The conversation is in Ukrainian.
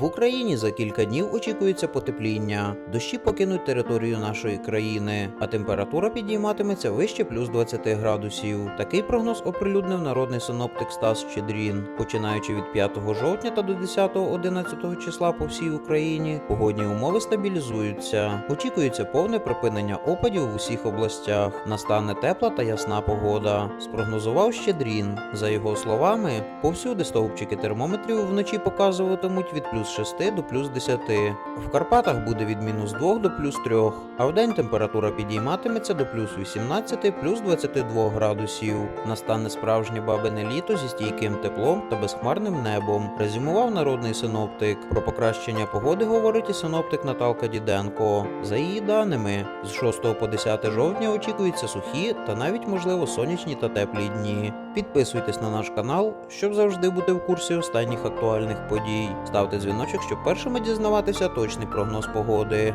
В Україні за кілька днів очікується потепління. Дощі покинуть територію нашої країни, а температура підійматиметься вище плюс 20 градусів. Такий прогноз оприлюднив народний синоптик Стас Щедрін. Починаючи від 5 жовтня та до 10-11 числа по всій Україні, погодні умови стабілізуються. Очікується повне припинення опадів в усіх областях. Настане тепла та ясна погода. Спрогнозував Щедрін. За його словами, повсюди стовпчики термометрів вночі показуватимуть від плюс 6 до плюс 10. В Карпатах буде від мінус 2 до плюс 3, а вдень температура підійматиметься до плюс 18 плюс 22 градусів. Настане справжнє бабине літо зі стійким теплом та безхмарним небом. Резюмував народний синоптик. Про покращення погоди говорить і синоптик Наталка Діденко. За її даними, з 6 по 10 жовтня очікуються сухі та навіть можливо сонячні та теплі дні. Підписуйтесь на наш канал, щоб завжди бути в курсі останніх актуальних подій. Ставте дзвіночок, щоб першими дізнаватися точний прогноз погоди.